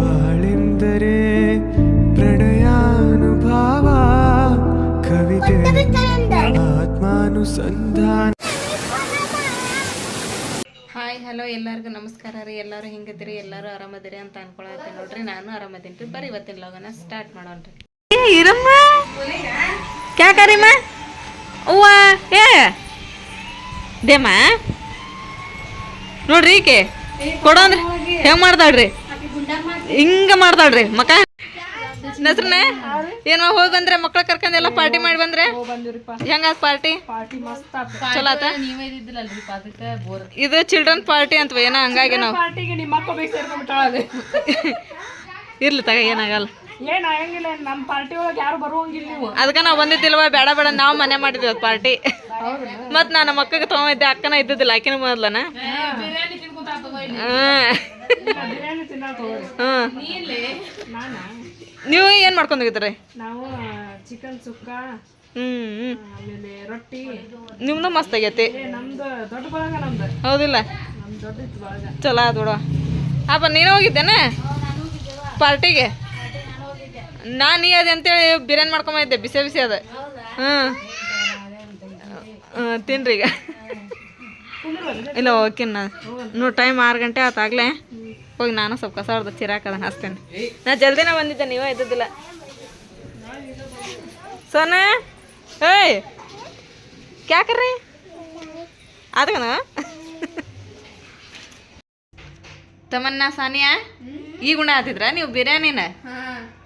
ಬಾಳೆಂದರೆ ಪ್ರಣಯಾನುಭಾವ ಕವಿತೆ ಆತ್ಮಾನುಸಂಧಾನ hi hello ಎಲ್ಲರಿಗೂ ನಮಸ್ಕಾರ ರೀ. ಎಲ್ಲರೂ ಹಿಂಗದಿರಿ ಎಲ್ಲರೂ ಆರಾಮದಿರಿ ಅಂತ ಅನ್ಕೊಳತ್ತೀನಿ ನೋಡ್ರಿ. ನಾನು ಆರಾಮದೀನಿ ರೀ. ಬರೀ ಇವತ್ತಿನ ಲೋಗನ ಸ್ಟಾರ್ಟ್ ಮಾಡೋಣ್ರಿ ಇರಮ್ಮ. ಕ್ಯಾ ಕರಿಮ್ಮ ಅವ್ವ ಏ. ದೇಮ್ಮ ನೋಡ್ರಿ ಈಕೆ. ಕೊಡೋನ್ರಿ ಹೆಂಗ್ ಮಾಡ್ತಾಳ್ರಿ? ಹಿಂಗ ಮಾಡ್ತಾಳ್ರಿ ಮಕ. ನಸ್ರನ ಏನೋ ಹೋಗಿ ಬಂದ್ರೆ ಮಕ್ಳ ಕರ್ಕೊಂಡೆಲ್ಲ ಪಾರ್ಟಿ ಮಾಡಿ ಬಂದ್ರೆ? ಹೆಂಗ ಪಾರ್ಟಿ? ಚಲೋ ಆತ? ಇದು ಚಿಲ್ಡ್ರನ್ ಪಾರ್ಟಿ ಅಂತ ಏನೋ ಹಂಗಾಗಿ ನಾವು. ಇರ್ಲಿ ತಗ ಏನಾಗಲ್ಲ. ಅದಕ್ಕ ನಾವ್ ಬಂದಿದ್ದಿಲ್ವಾ ಬೇಡ ಬೇಡ ನಾವು ಮನೆ ಮಾಡಿದ್ವಿ ಅದು ಪಾರ್ಟಿ ಮತ್ ನಾನು ನಮ್ಮ ಅಕ್ಕಗೆ ತಗೊಂಡಿದ್ದೆ ಅಕ್ಕನ ಇದ್ದಿದ್ದಿಲ್ಲ ಆಕಿನ ಮೊದ್ಲನ. ನೀವು ಏನ್ ಮಾಡ್ಕೊಂಡಿದ್ರಿ ನಾವು ಚಿಕನ್ ಸುಕ್ಕ ಹ್ಮ್ ಹ್ಮ್. ಆಮೇಲೆ ರೊಟ್ಟಿ. ನಿಮ್ದು ಮಸ್ತ್ ಆಗೈತಿ. ನಮ್ದು ದೊಡ್ಡ ಬಳಗ ನಮ್ದು. ಹೌದಿಲ್ಲ. ಚಲೋ ಆದ್ ಬಿಡು. ಅಪ್ಪ ನೀನು ಹೋಗಿದ್ದೇನೆ? ಪಾರ್ಟಿಗೆ? ನಾನು ನೀ ಅದೇ ಅಂತೇಳಿ ಬಿರಿಯಾನಿ ಮಾಡ್ಕೊಂಬಂದಿದ್ದೆ ಬಿಸಿ ಬಿಸಿ ಅದ. ಹ್ಞೂ ಹ್ಮ್, ತಿನ್ರಿ ಈಗ. ಇಲ್ಲ, ಓಕೆ ನಾ ನೋಡಿ ಟೈಮ್ ಆರು ಗಂಟೆ ಆತಾಗ್ಲೇ ಹೋಗಿ ನಾನು ಸ್ವಲ್ಪ ಕಸ ಹೊಡೆದು ಚಿರಾಕದ ಹಚ್ತೇನೆ. ನಾ ಜಲ್ದಿನ ಬಂದಿದ್ದೆ, ನೀವೇ ಇದ್ದಿದ್ದಿಲ್ಲ. ಸೋನ, ಏಯ್! ಕ್ಯಾ ಅದಕ್ಕನ ತಮನ್ನ ಸಾನಿಯಾ, ಈ ಗುಣ ಆತಿದ್ರ? ನೀವು ಬಿರಿಯಾನಿನ?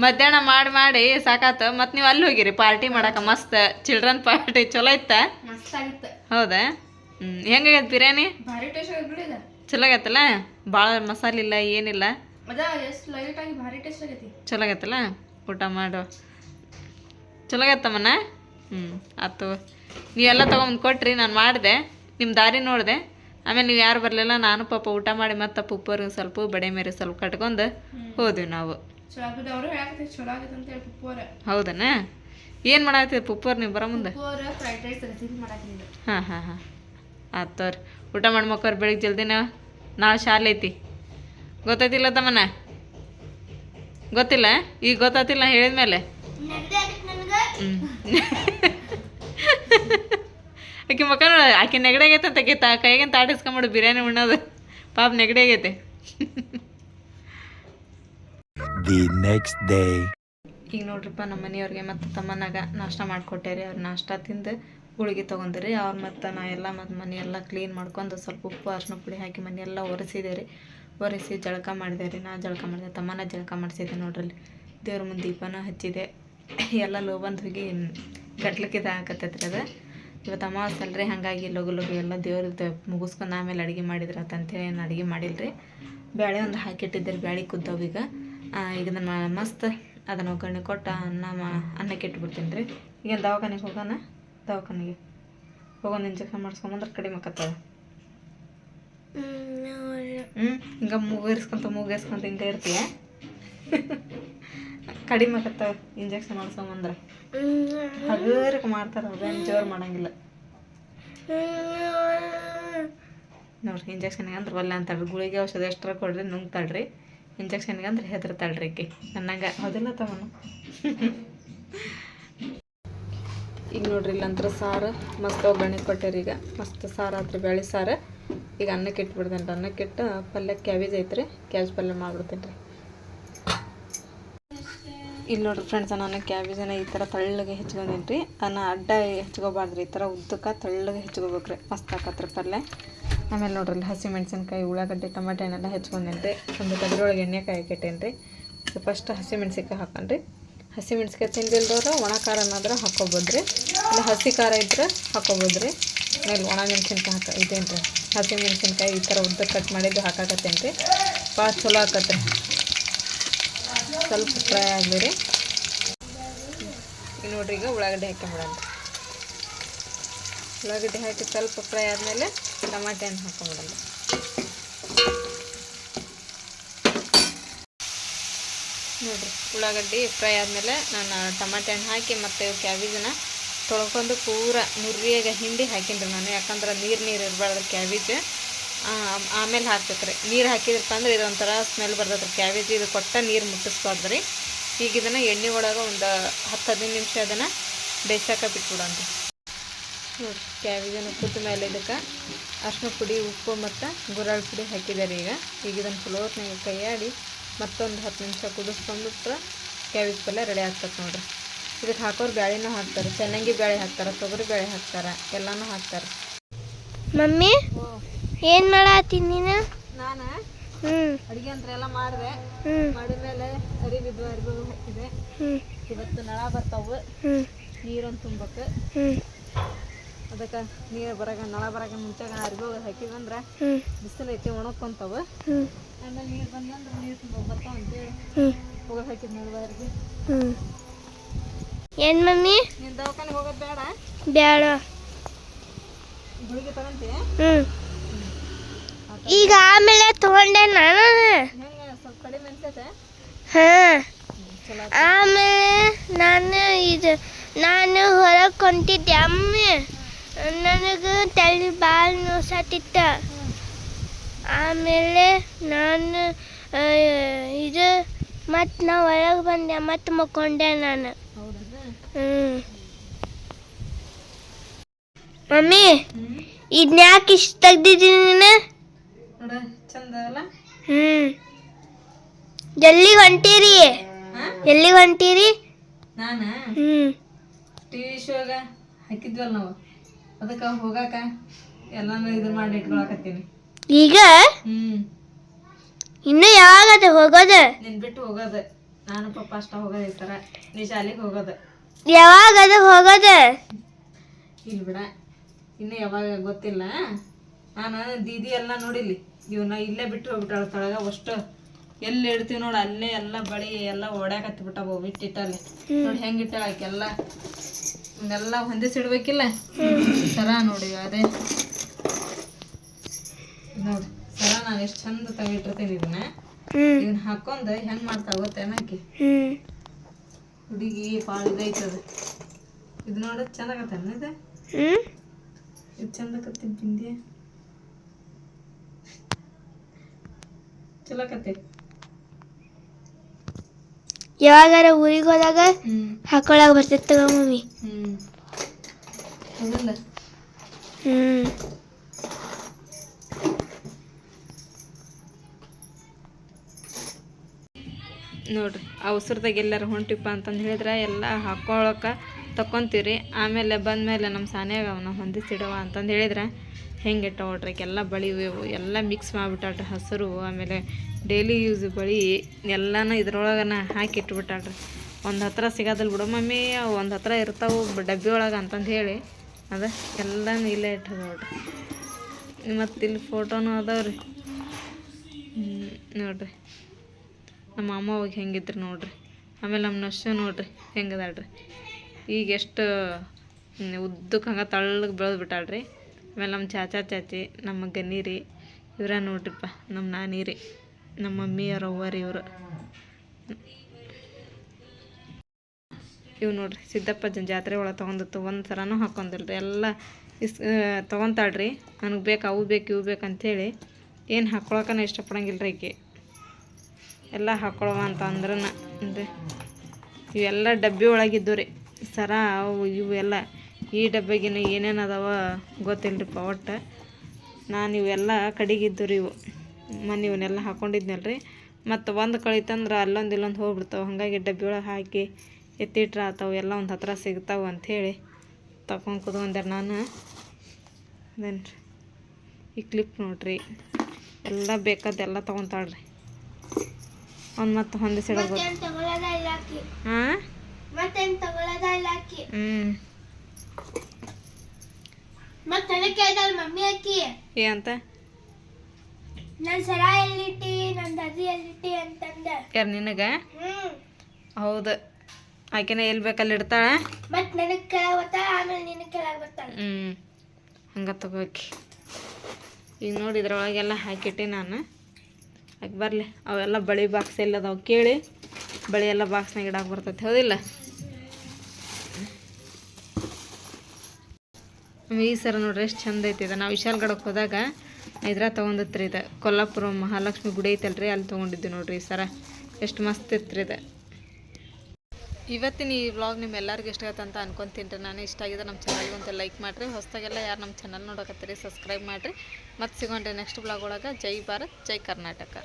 ಮಧ್ಯಾಹ್ನ ಮಾಡಿ ಮಾಡಿ ಸಾಕಾತ. ಮತ್ ನೀವು ಅಲ್ಲಿ ಹೋಗಿರಿ? ಪಾರ್ಟಿ ಮಾಡಕ ಮಸ್ತ್. ಚಿಲ್ಡ್ರನ್ ಪಾರ್ಟಿ ಚಲೋ ಇತ್ತ? ಹೌದಾ? ಹ್ಮ್. ಹೆಂಗಾಗೈತೆ ಬಿರಿಯಾನಿ? ಚಲೋ ಆಗತ್ತಲ್ಲ ಭಾಳ ಮಸಾಲೆ ಇಲ್ಲ ಏನಿಲ್ಲ. ಚಲೋ ಆಗತ್ತಲ್ಲ ಊಟ ಮಾಡು. ಚಲೋ ಆಗತ್ತಮ್ಮನ ಹ್ಞೂ ಆತು. ನೀವೆಲ್ಲ ತೊಗೊಂಡು ಕೊಟ್ರಿ ನಾನು ಮಾಡಿದೆ. ನಿಮ್ಮ ದಾರಿ ನೋಡಿದೆ. ಆಮೇಲೆ ನೀವು ಯಾರು ಬರಲಿಲ್ಲ ನಾನು ಪಾಪ ಊಟ ಮಾಡಿ ಮತ್ತೆ ಪುಪ್ಪರ್ ಸ್ವಲ್ಪ ಬಡೆ ಮೇರೆ ಸ್ವಲ್ಪ ಕಟ್ಕೊಂಡು ಹೋದ್ವಿ ನಾವು. ಚಲೋ ಆಗ್ತದೆ ಅವರು ಹೇಳಕತ್ತಿ ಚಲೋ ಆಗೈತೆ ಅಂತ ಹೇಳಿ ಪುಪ್ಪೋರ ಹೌದನ? ಏನು ಮಾಡಾಕತ್ತೀವಿ ಪುಪ್ಪೋರ್ ನೀವು ಬರೋ ಮುಂದೆ? ಪುಪ್ಪೋರ ಫ್ರೈಡ್ ರೈಸ್ ರೆಸಿಪಿ ಹಾಂ ಹಾಂ ಹಾಂ. ಆತು ತೋರಿ. ಊಟ ಮಾಡಿ ಮಕ್ಕವ್ರು ಬೆಳಿಗ್ಗೆ ಜಲ್ದಿನ ನಾಳೆ ಶಾಲೆ ಐತಿ. ಗೊತ್ತೈತಿಲ್ಲ ತಮ್ಮನ? ಗೊತ್ತಿಲ್ಲ? ಈಗ ಗೊತ್ತಾತಿಲ್ಲ ಹೇಳಿದ ಮೇಲೆ ಆಕೆ ಮಕ್ಕ ನೋಡ ಆಕೆ ನೆಗಡಿ ಆಗೈತೆ ಅಂತ ಕೈಗೆ ತಾಟಿಸ್ಕೊಂಬಿಡು ಬಿರಿಯಾನಿ ಉಣ್ಣೋದು. ಪಾಪ ನೆಗಡಿ ಆಗೈತೆ. ದಿ ನೆಕ್ಸ್ಟ್ ಡೇ ಈಗ ನೋಡ್ರಿಪ್ಪ, ನಮ್ಮ ಮನೆಯವ್ರಿಗೆ ಮತ್ತೆ ತಮ್ಮನಾಗ ನಾಷ್ಟ ಮಾಡಿಕೊಟ್ಟೇರಿ. ಅವ್ರು ನಾಷ್ಟ ತಿಂದು ಗುಳಿಗೆ ತೊಗೊಂಡ್ರಿ. ಅವ್ರು ಮತ್ತೆ ನಾ ಎಲ್ಲ ಮತ್ತು ಮನೆಯೆಲ್ಲ ಕ್ಲೀನ್ ಮಾಡ್ಕೊಂಡು ಸ್ವಲ್ಪ ಉಪ್ಪು ಅರ್ಶಿನ ಪುಡಿ ಹಾಕಿ ಮನೆಯೆಲ್ಲ ಒರೆಸಿದೆ ರೀ ಒರೆಸಿ ಜಳಕ ಮಾಡಿದೆ ರೀ ನಾ ಜಳಕ ಮಾಡಿದೆ, ತಮ್ಮನ ಜಳಕ ಮಾಡಿಸಿದ್ದೆ ನೋಡ್ರಲ್ಲಿ. ದೇವ್ರ ಮುಂದೆ ದೀಪನ ಹಚ್ಚಿದೆ. ಎಲ್ಲ ಲೋ ಬಂದು ಹೋಗಿ ಗಟ್ಲಕ್ಕೆ ಹಾಕತ್ತೈತ್ರಿ ಅದು. ಇವತ್ತು ಅಮಾವಾಸ್ಯೆ ಅಲ್ರಿ, ಹಾಗಾಗಿ ಲಗು ಲಗು ಎಲ್ಲ ದೇವ್ರದ್ದು ಮುಗಿಸ್ಕೊಂಡು ಆಮೇಲೆ ಅಡುಗೆ ಮಾಡಿದ್ರೆ ಅಂತೇಳಿ ಏನು ಅಡುಗೆ ಮಾಡಿಲ್ಲ ರೀ ಬೇಳೆ ಒಂದು ಹಾಕಿಟ್ಟಿದ್ದೆ ರೀ ಬ್ಯಾಳೆ ಕುದ್ದವು ಈಗ ಇದನ್ನು ಮಸ್ತ್ ಅದನ್ನು ಒಗ್ಗರಣೆ ಕೊಟ್ಟು ಅನ್ನ ಮಾ ಅನ್ನಕ್ಕೆ ಇಟ್ಬಿಡ್ತೀನಿ ರೀ. ಈಗ ದವಾಖಾನೆಗೆ ಹೋಗೋಣ. ದವಾಖಾನೆಗೆ ಹೋಗೋಣ ಇಂಜೆಕ್ಷನ್ ಮಾಡಿಸ್ಕೊಂಬಂದ್ರೆ ಕಡಿಮೆ ಆಕತ್ತದ. ಹ್ಞೂ ಹಿಂಗೆ ಮೂಗೇರಿಸ್ಕೊಂತ ಮೂಗೇರಿಸ್ಕೊಂತ ಹಿಂಗೆ ಇರ್ತೀಯ? ಕಡಿಮೆ ಆಕತ್ತವ ಇಂಜೆಕ್ಷನ್ ಮಾಡಿಸ್ಕೊಂಬಂದ್ರೆ ಹಗರಕ್ಕೆ ಮಾಡ್ತಾರೆ ಅದೇನು ಜೋರು ಮಾಡಂಗಿಲ್ಲ. ನೋಡ್ರಿ ಇಂಜೆಕ್ಷನ್ ಅಂದ್ರೆ ಬಲ್ಲ ಅಂತಾಳ್ರಿ. ಗುಳಿಗೆ ಔಷಧ ಎಷ್ಟರ ಕೊಡ್ರಿ ನುಂಗ್ತಾಳ್ರಿ. ಇಂಜೆಕ್ಷನ್ಗೆ ಅಂದ್ರೆ ಹೆದರ್ತಾಳ್ರಿ ಆಕಿ ನನ್ನಂಗೆ ಹೌದಿಲ್ಲ ತವನು. ಈಗ ನೋಡ್ರಿ ಇಲ್ಲಂತ್ರ ಸಾರು. ಮಸ್ತ್ ಒಗ್ಗರಣೆ ಕೊಟ್ಟೇರಿ ಈಗ. ಮಸ್ತ್ ಸಾರು ಆತ್ರಿ ಬೇಳೆ ಸಾರು. ಈಗ ಅನ್ನಕ್ಕೆ ಇಟ್ಬಿಡ್ತೇನೆ ರೀ ಅನ್ನಕ್ಕೆ ಇಟ್ಟು ಪಲ್ಯ ಕ್ಯಾಬೇಜ್ ಐತ್ರಿ. ಕ್ಯಾಬೇಜ್ ಪಲ್ಯ ಮಾಡ್ಬಿಡ್ತೀನಿ ರೀ ಇಲ್ಲಿ ನೋಡ್ರಿ ಫ್ರೆಂಡ್ಸ್ ನಾನು ಕ್ಯಾಬೇಜನ ಈ ಥರ ತಳ್ಳಗೆ ಹೆಚ್ಕೊಂಡೀನಿ ರೀ ಅನ್ನ ಅಡ್ಡ ಹೆಚ್ಕೋಬಾರ್ದು ಈ ಥರ ಉದ್ದಕ್ಕೆ ತಳ್ಳಗೆ ಹೆಚ್ಕೋಬೇಕು ರೀ ಮಸ್ತ್ ಆಕತ್ರಿ ಪಲ್ಯ. ಆಮೇಲೆ ನೋಡ್ರಿ ಹಸಿಮೆಣ್ಸಿನ್ಕಾಯಿ ಹಸಿ ಮೆಣಸಿನ್ಕಾಯಿ, ಉಳ್ಳಾಗಡ್ಡೆ, ಟೊಮೆಟೊ ಹಣ್ಣೆಲ್ಲ ಹೆಚ್ಕೊಂಡೇನಿ ರೀ ಒಂದು ಕದ್ರೊಳಗೆ ಎಣ್ಣೆ ಕಾಯಿ ರೀ ಫಸ್ಟ್ ಹಸಿ ಮೆಣಸಿನ್ಕಾಯಿ ಹಸಿಮೆಣ್ಸಿಕಾಯಿ ಹಸಿ ಮೆಣಸಿನ್ಕಾಯಿ ತಿಂದಿಲ್ದವ್ರು ಒಣ ಖಾರ ಅನ್ನಾದ್ರೆ ಹಾಕೋಬೋದು ರೀ ಇಲ್ಲ ಹಸಿ ಖಾರ ಇದ್ರೆ ಹಾಕೋಬೋದು ರೀ ಆಮೇಲೆ ಒಣ ಮೆಣಸಿನ್ಕಾಯಿ ಹಾಕ ಇದೇನು ರೀ ಹಸಿ ಮೆಣಸಿನ್ಕಾಯಿ ಈ ಥರ ಉದ್ದ ಕಟ್ ಮಾಡಿದ್ದು ಹಾಕಾಕತ್ತೇನೆ ರೀ ಭಾಳ ಚಲೋ ಆಕತ್ರಿ. ಸ್ವಲ್ಪ ಫ್ರೈ ಆಗಲಿ ರೀ ನೋಡ್ರಿ ಈಗ ಉಳ್ಳಾಗಡ್ಡೆ ಮಾಡೋಣ. ಉಳ್ಳಾಗಡ್ಡೆ ಹಾಕಿ ಸ್ವಲ್ಪ ಫ್ರೈ ಆದಮೇಲೆ ಟಮಾಟೆ ಹಣ್ಣು ಹಾಕೊಂಡ್ಬಿಡಲ್ಲ ನೋಡಿರಿ, ಉಳ್ಳಾಗಡ್ಡಿ ಫ್ರೈ ಆದಮೇಲೆ ನಾನು ಟಮಾಟೆ ಹಣ್ಣು ಹಾಕಿ ಮತ್ತು ಕ್ಯಾಬೇಜನ್ನ ತೊಳ್ಕೊಂಡು ಪೂರ ನುರ್ರಿಯಾಗ ಹಿಂಡಿ ಹಾಕಿನ್ರಿ ನಾನು. ಯಾಕಂದ್ರೆ ನೀರು ನೀರು ಇರಬಾರ್ದು ಕ್ಯಾಬೇಜ್. ಆಮೇಲೆ ಹಾಕ್ಬೇಕ್ರಿ ನೀರು ಹಾಕಿದ್ರಪ್ಪ ಅಂದ್ರೆ ಇದೊಂಥರ ಸ್ಮೆಲ್ ಬರ್ತೈತೆ ರೀ ಕ್ಯಾಬೇಜ್ ಇದು ಕೊಟ್ಟ ನೀರು ಮುಟ್ಟಿಸ್ಬಾರ್ದು ರೀ. ಈಗ ಇದನ್ನು ಎಣ್ಣೆ ಒಳಗೆ ಒಂದು ಹತ್ತು ಹದಿನೈದು ನಿಮಿಷ ಅದನ್ನು ಬೇಯಿಸಾಕ ಬಿಟ್ಬಿಡೋಣ್ರಿ ನೋಡಿ ಕ್ಯಾಬೇಜನ್ನು ಕುದ್ದ ಮೇಲೆ ಇದಕ್ಕೆ ಅರ್ಶಿನ ಪುಡಿ ಉಪ್ಪು ಮತ್ತು ಗುರಾಳ್ ಪುಡಿ ಹಾಕಿದ್ದಾರೆ ಈಗ. ಈಗ ಇದನ್ನು ಚಲೋತ್ನಾಗ ಕೈಯಾಡಿ ಮತ್ತೊಂದು ಹತ್ತು ನಿಮಿಷ ಕುದಿಸ್ಕೊಂಡ್ಬಿಟ್ರೆ ಕ್ಯಾಬೇಜ್ ಪಲ್ಯ ರೆಡಿ ಆಗ್ತದೆ ನೋಡ್ರಿ. ಇದಕ್ಕೆ ಹಾಕೋರು ಬ್ಯಾಳಿನೂ ಹಾಕ್ತಾರೆ ಚೆನ್ನಾಗಿ ಬೇಳೆ ಹಾಕ್ತಾರೆ ತೊಗರಿ ಬೇಳೆ ಹಾಕ್ತಾರೆ ಎಲ್ಲನೂ ಹಾಕ್ತಾರೆ. ಮಮ್ಮಿ ಏನು ಮಾಡತ್ತೀನಿ ನೀನು? ನಾನು ಅಡುಗೆ ಅಂತ ಎಲ್ಲ ಮಾಡಿದೆ. ಹ್ಮ್. ಮಾಡಿದ ಮೇಲೆ ಅರಿಬಿದ್ದು ಅರಿಬಿದ್ದು ಹಾಕಿದೆ ಇವತ್ತು ನಳ ಬರ್ತಾವು. ನೀರೊಂದು ತುಂಬಕ್ಕೆ ಅದಕ್ಕೆ ನೀರು ಬರಾಗ ನಳ ಬರಾಗ ಮುಂಚೆ ಅರಿಬಿ ಹಾಕಿವಂದ್ರೆ ಹ್ಮ್. ಬಿಸಿಲು ಐತಿ ಒಣಕೊಂತಾವೆ. ಆಮೇಲೆ ನೀರು ಬಂದಂದ್ರೆ ನೀರು ತುಂಬ ಬರ್ತಾವ ಅಂತೇಳಿ ಹೋಗೋದು ಹಾಕಿದ್ ಹ್ಮ್. ಏನ್ ಮಮ್ಮಿ? ನೀನು ದವಾಖಾನೆ ಹೋಗೋದು ಬೇಡ. ಬೇಡ ಗುಳಿಗೆ ತಗೊಂತಿ? ಈಗ ಆಮೇಲೆ ತಗೊಂಡೆ ನಾನು. ಹೆಂಗೆ? ಸ್ವಲ್ಪ ಕಡಿಮೆ ಅನ್ಸತ್ತೆ? ಹಾ. ಆಮೇಲೆ ನಾನು ಇದು ನಾನು ಹೊರಗೆ ಕೊಂತಿದ್ದೆ ಅಮ್ಮ. ನನಗೆ ತಲೆ ಭಾಳ ನೋಸತ್ತಿತ್ತ ಆಮೇಲೆ ನಾನು ಇದು ಮತ್ತು ನಾ ಒಳಗೆ ಬಂದೆ ಮತ್ತು ಮಕ್ಕೊಂಡೆ ನಾನು. ಮಮ್ಮಿ ಇದನ್ನ ಯಾಕೆ ಇಷ್ಟ ತೆಗ್ದಿದ್ದೀನಿ ನೀನು? ಹ್ಞೂ ಎಲ್ಲಿಗೆ ಹೊಂಟೀರಿ? ಎಲ್ಲಿಗೆ ಹೊಂಟೀರಿ? ಹ್ಞೂ ಟಿ ವಿ ಶೋಗ ಹಾಕಿದ್ವಲ್ಲ ನಾವು. ಅದಕ್ಕೆ ಹೋಗಾಕ ಎಲ್ಲಾನು ಇದು ಮಾಡಿ ಇಟ್ಕೊಳಕತ್ತೀನಿ. ಈಗ? ಹ್ಞೂ ಇನ್ನು ಯಾವಾಗ ಹೋಗೋದು? ನಿನ್ ಬಿಟ್ಟು ಹೋಗೋದು. ನಾನು ಪಪ್ಪ ಅಷ್ಟ ಹೋಗೋದು ಈ ತರ. ನೀ ಶಾಲೆಗೆ ಹೋಗೋದು. ಯಾವಾಗದ ಹೋಗೋದು? ಇಲ್ಲಿ ಬಿಡ. ಇನ್ನು ಯಾವಾಗ ಗೊತ್ತಿಲ್ಲ. ನಾನು ದೀದಿ ಎಲ್ಲ ನೋಡಿಲಿ ಇವನ್ನ ಇಲ್ಲೇ ಬಿಟ್ಟು ಹೋಗ್ಬಿಟ್ಟಾಳ ತಳಗ. ಅಷ್ಟು ಎಲ್ಲಿ ಇಡ್ತೀವಿ ನೋಡು ಅಲ್ಲೇ ಎಲ್ಲ ಬಳಿ ಎಲ್ಲ ಓಡ್ಯಾಕತ್ ಬಿಟ್ಟಾವ ಬಿಟ್ಟಿಟ್ಟಲ್ಲಿ. ನೋಡಿ ಹೆಂಗಿಟ್ಟಾಳ ಆಕೆಲ್ಲ. ಇವನ್ನೆಲ್ಲ ಹೊಂದಿಸಿಡ್ಬೇಕಿಲ್ಲ? ಸರ ನೋಡಿ, ಅದೇ. ನೋಡಿ ಸರ ನಾನು ಎಷ್ಟು ಚಂದ ತೆಗಿಟ್ಟಿರ್ತೀನಿ ಇದನ್ನ. ಇದನ್ನ ಹಾಕೊಂಡ್ ಹೆಂಗ್ ಮಾಡ್ತಾ ಗೊತ್ತೇನಕ್ಕೆ ಹುಡುಗಿ ಭಾಳ ಇದೈತದ ಇದು ನೋಡ ಚಂದಾಗತ್ತೇನ ಇದು? ಚಂದ ಇದು ಚಂದಕತ್ತಿ ಬಿಂದಿ ಚಲೋ ಕತ್ತೆ ಯಾವಾಗಾರ ಊರಿಗೆ ಹೋದಾಗ ಹಾಕೊಳಕ್ ಬರ್ತೈತೆ ತಗೋ ಮಮ್ಮಿ. ಹ್ಮ್. ಹೌದಲ್ಲ ಹ್ಮ್. ನೋಡ್ರಿ ಅವಸರದಾಗ ಎಲ್ಲಾರು ಹೊಂಟಿಪ್ಪ ಅಂತಂದು ಹೇಳಿದ್ರೆ ಎಲ್ಲ ಹಾಕೊಳಕ್ಕೆ ತಕ್ಕೊಂತೀವ್ರಿ ಆಮೇಲೆ ಬಂದಮೇಲೆ ನಮ್ಮ ಸಾನ್ಯಾಗ ಅವನ್ನ ಹೊಂದಿಸಿಡವ ಅಂತಂದು ಹೇಳಿದ್ರೆ. ಹೆಂಗೆ ಇಟ್ಟ ಎಲ್ಲ ಬಳಿ ಎಲ್ಲ ಮಿಕ್ಸ್ ಮಾಡಿಬಿಟ್ಟಾಳ್ರಿ ಹಸಿರು, ಆಮೇಲೆ ಡೈಲಿ ಯೂಸ್ ಬಳಿ ಎಲ್ಲನೂ ಇದ್ರೊಳಗನ ಹಾಕಿ ಇಟ್ಬಿಟ್ಟಾಳ್ರಿ ಒಂದು ಹತ್ರ ಸಿಗೋದಿಲ್ಲ ಬಿಡು ಮಮ್ಮಿ, ಒಂದು ಹತ್ರ ಇರ್ತಾವೆ ಡಬ್ಬಿ ಒಳಗೆ ಅಂತಂದು ಹೇಳಿ. ಅದ ಎಲ್ಲನೂ ಇಲ್ಲೇ ಇಟ್ಟು ನೋಡ್ರಿ. ಮತ್ತು ಇಲ್ಲಿ ಫೋಟೋನೂ ಅದಾವ್ರಿ ನೋಡ್ರಿ. ನಮ್ಮ ಅಮ್ಮ ಹೋಗಿ ಹೆಂಗಿದ್ರು ನೋಡ್ರಿ. ಆಮೇಲೆ ನಮ್ಮ ನಶು ನೋಡ್ರಿ ಹೆಂಗದಾಳ್ರಿ. ಈಗ ಎಷ್ಟು ಉದ್ದಕ್ಕೆ ಹಂಗೆ ತಳ್ಳಗೆ ಬೆಳೆದು ಬಿಟ್ಟಾಳ್ರಿ. ಆಮೇಲೆ ನಮ್ಮ ಚಾಚಾ ಚಾಚಿ, ನಮ್ಮ ಗನೀರಿ ರೀ, ಇವರ ನೋಡ್ರಿಪ್ಪ, ನಮ್ಮ ನಾನಿ ರೀ, ನಮ್ಮ ಮಮ್ಮಿ ರೀ ಇವರು. ಇವು ನೋಡ್ರಿ ಸಿದ್ದಪ್ಪಜ್ಜನ ಜಾತ್ರೆ ಒಳಗೆ ತೊಗೊಂಡಿತ್ತು, ಒಂದು ಸರನೂ ಹಾಕೊಂಡಿಲ್ರಿ, ಎಲ್ಲ ಇಸ್ ತೊಗೊತಾಳ್ರಿ ನನಗೆ ಬೇಕು ಅವು ಬೇಕು ಇವು ಬೇಕು ಅಂಥೇಳಿ ಏನು ಹಾಕ್ಕೊಳಕನ ಇಷ್ಟಪಡಂಗಿಲ್ಲ ರೀ ಈಕೆ. ಎಲ್ಲ ಹಾಕ್ಕೊಳವ ಅಂತ ಅಂದ್ರೆ ಇವೆಲ್ಲ ಡಬ್ಬಿ ಒಳಗಿದ್ದು ರೀ, ಸರ, ಅವು, ಇವು ಎಲ್ಲ. ಈ ಡಬ್ಬಿಗಿನ ಏನೇನು ಅದಾವ ಗೊತ್ತಿಲ್ಲರಿಪ್ಪ ಒಟ್ಟು. ನಾನು ಇವೆಲ್ಲ ಕಡಿಗಿದ್ದು ರೀ ಇವು. ಮೊನ್ನೆ ಇವನ್ನೆಲ್ಲ ಹಾಕೊಂಡಿದ್ನಲ್ಲ ರೀ ಮತ್ತು ಒಂದು ಕಳಿತಂದ್ರೆ ಅಲ್ಲೊಂದು ಇಲ್ಲೊಂದು ಹೋಗ್ಬಿಡ್ತಾವೆ. ಹಾಗಾಗಿ ಡಬ್ಬಿ ಒಳಗೆ ಹಾಕಿ ಎತ್ತಿಟ್ರೆ ಆತಾವೆ. ಎಲ್ಲ ಒಂದು ಹತ್ರ ಸಿಗ್ತಾವೆ ಅಂಥೇಳಿ ತಗೊಂಡು ಕುತ್ಕೊಂಡೆ ನಾನು. ಅದೇನ್ರಿ? ಈ ಕ್ಲಿಪ್ ನೋಡ್ರಿ. ಎಲ್ಲ ಬೇಕಾದೆಲ್ಲ ತೊಗೊತಾಳ್ರಿ ಅವ್ನು ಮತ್ತೆ ಹೊಂದಿಸಿಡ್ಬೋದು ಹಾಂ ಹ್ಞೂ ಮತ್ ನನಗೆ ಕೇಳ್ದಾಳ ಮಮ್ಮಿ ಅಕ್ಕಿ. ಏ ಅಂತ? ನನ್ ಸರ ಎಲ್ಲಿಟ್ಟಿ ನನ್ ದದಿ ಎಲ್ಲಿಟ್ಟಿ ಅಂತಂದ. ಯಾರು ನಿನಗೆ? ಹ್ಮ್. ಹೌದು. ಆಕೆನ ಎಲ್ಲಿ ಬೇಕಲ್ಲಿ ಇಡ್ತಾಳೆ? ಮತ್ ನನಗ್ ಕೆಳಗ್ ಬರ್ತಾಳ ಆಮೇಲೆ ನಿನಗ್ ಕೆಳಗ್ ಬರ್ತಾಳ. ಹ್ಞೂ ಹಂಗೆ ತಗೋಕಿ ಈಗ ನೋಡಿ ಇದ್ರೊಳಗೆಲ್ಲ ಹಾಕಿಟ್ಟೆ ನಾನು. ಹಾಕಿ ಬರಲಿ. ಅವೆಲ್ಲ ಬಳಿ ಬಾಕ್ಸ್ ಎಲ್ಲ ಅದಾವೆ ಕೇಳಿ. ಬಳಿ ಎಲ್ಲ ಬಾಕ್ಸ್ನಾಗ ಇಡಾಕೆ ಬರ್ತೈತೆ ಹೌದಿಲ್ಲ? ಈ ಸರ ನೋಡ್ರಿ ಎಷ್ಟು ಚಂದ ಐತಿ ಇದು. ನಾವು ವಿಶಾಲ್ಗಡಕ್ಕೆ ಹೋದಾಗ ಇದ್ರ ತೊಗೊಂಡಿತ್ರಿ ಇದು. ಕೊಲ್ಲಾಪುರ ಮಹಾಲಕ್ಷ್ಮಿ ಗುಡಿ ಐತಲ್ರಿ, ಅಲ್ಲಿ ತೊಗೊಂಡಿದ್ದು ನೋಡ್ರಿ ಈ ಸರ. ಎಷ್ಟು ಮಸ್ತ್ ಇತ್ತು ಇದು. ಇವತ್ತಿನ ಈ ವ್ಲಾಗ್ ನಿಮ್ಮ ಎಲ್ಲರಿಗೂ ಇಷ್ಟ ಆಗತ್ತೆ ಅಂತ ಅನ್ಕೊಂತೀನಿ ರೀ. ನಾನು ಇಷ್ಟ ಆಗಿದೆ ನಮ್ಮ ಚಾನಲ್ಗೆ ಒಂದು ಲೈಕ್ ಮಾಡಿರಿ. ಹೊಸದಾಗೆಲ್ಲ ಯಾರು ನಮ್ಮ ಚಾನಲ್ ನೋಡಕತ್ತೀರಿ ಸಬ್ಸ್ಕ್ರೈಬ್ ಮಾಡಿರಿ. ಮತ್ತೆ ಸಿಗೋಣ್ರಿ ನೆಕ್ಸ್ಟ್ ಬ್ಲಾಗ್ ಒಳಗೆ. ಜೈ ಭಾರತ್, ಜೈ ಕರ್ನಾಟಕ.